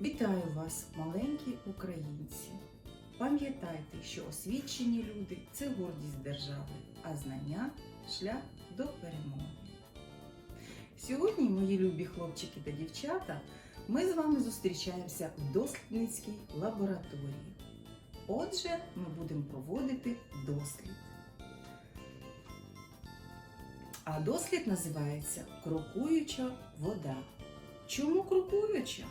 Вітаю вас, маленькі українці! Пам'ятайте, що освічені люди це гордість держави, а знання шлях до перемоги. Сьогодні, мої любі хлопчики та дівчата, ми з вами зустрічаємося в дослідницькій лабораторії. Отже, ми будемо проводити дослід. А дослід називається Крокуюча вода. Чому крокуюча?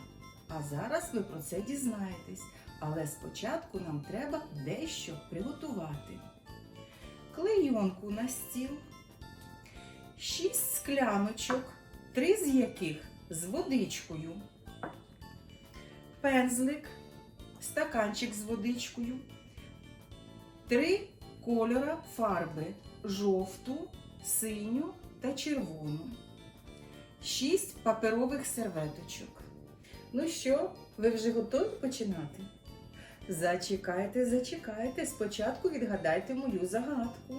А зараз ви про це дізнаєтесь. Але спочатку нам треба дещо приготувати. Клейонку на стіл, шість скляночок, три з яких з водичкою, пензлик, стаканчик з водичкою, три кольора фарби. Жовту, синю та червону, шість паперових серветочок. Ну що, ви вже готові починати? Зачекайте, зачекайте, спочатку відгадайте мою загадку.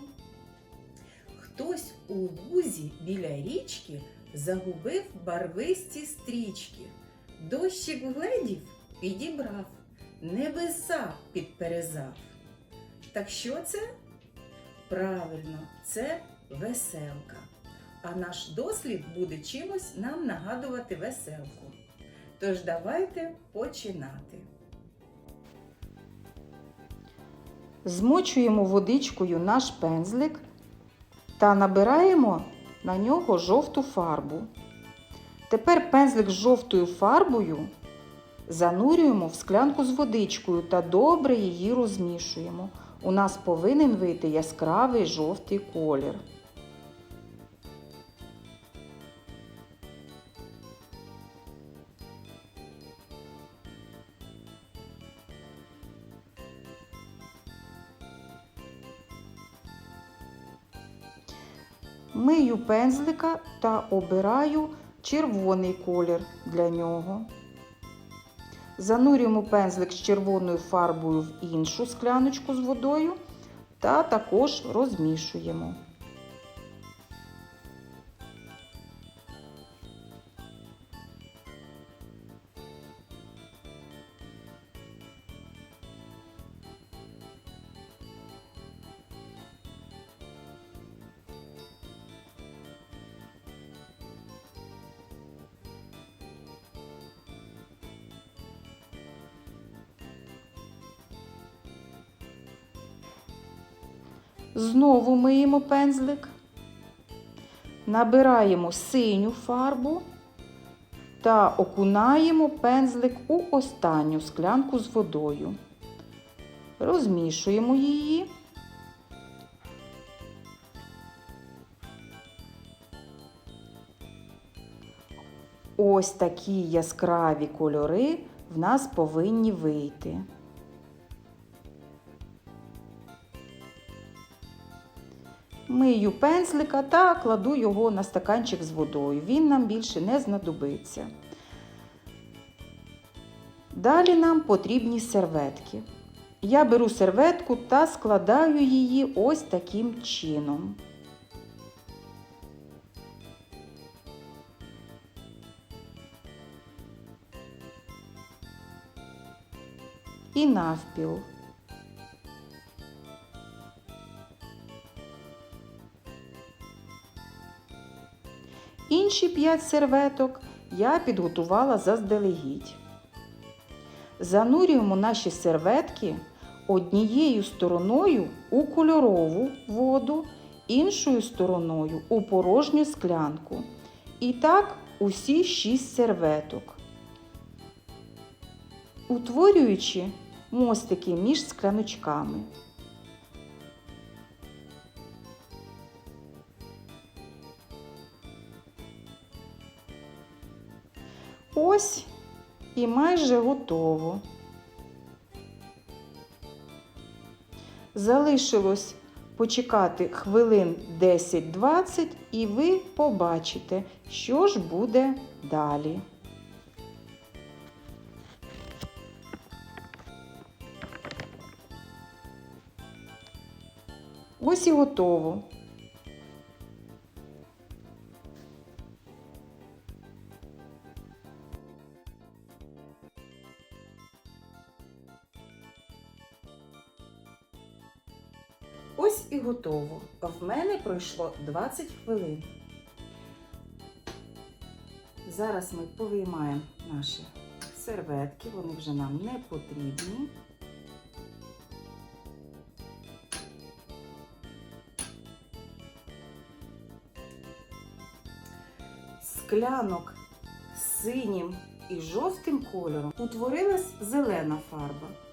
Хтось у лузі біля річки загубив барвисті стрічки. Дощик гледів підібрав, небеса підперезав. Так що це? Правильно, це веселка. А наш дослід буде чимось нам нагадувати веселку. Тож давайте починати. Змочуємо водичкою наш пензлик та набираємо на нього жовту фарбу. Тепер пензлик з жовтою фарбою занурюємо в склянку з водичкою та добре її розмішуємо. У нас повинен вийти яскравий жовтий колір. Мию пензлика та обираю червоний колір для нього. Занурюємо пензлик з червоною фарбою в іншу скляночку з водою та також розмішуємо. Знову миємо пензлик, набираємо синю фарбу та окунаємо пензлик у останню склянку з водою. Розмішуємо її. Ось такі яскраві кольори в нас повинні вийти. Мию пензлика та кладу його на стаканчик з водою. Він нам більше не знадобиться. Далі нам потрібні серветки. Я беру серветку та складаю її ось таким чином. І навпіл. Інші 5 серветок я підготувала заздалегідь. Занурюємо наші серветки однією стороною у кольорову воду, іншою стороною у порожню склянку. І так усі 6 серветок, утворюючи мостики між скляночками. Ось і майже готово. Залишилось почекати хвилин 10-20 і ви побачите, що ж буде далі. Ось і готово. Ось і готово. В мене пройшло 20 хвилин. Зараз ми повиймаємо наші серветки, вони вже нам не потрібні. Склянок з синім і жовтим кольором утворилась зелена фарба.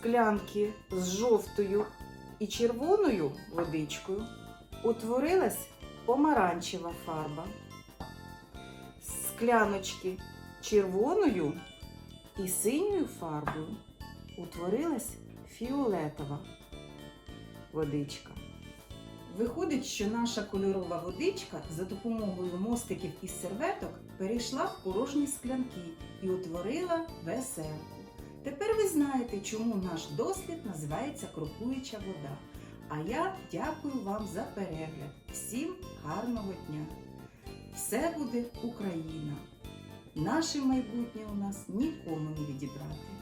Склянки з жовтою і червоною водичкою утворилась помаранчева фарба. з Скляночки червоною і синьою фарбою утворилась фіолетова водичка. Виходить, що наша кольорова водичка за допомогою мостиків із серветок перейшла в порожні склянки і утворила веселку. Тепер ви знаєте, чому наш дослід називається крокуюча вода. А я дякую вам за перегляд. Всім гарного дня! Все буде Україна! Наше майбутнє у нас нікому не відібрати.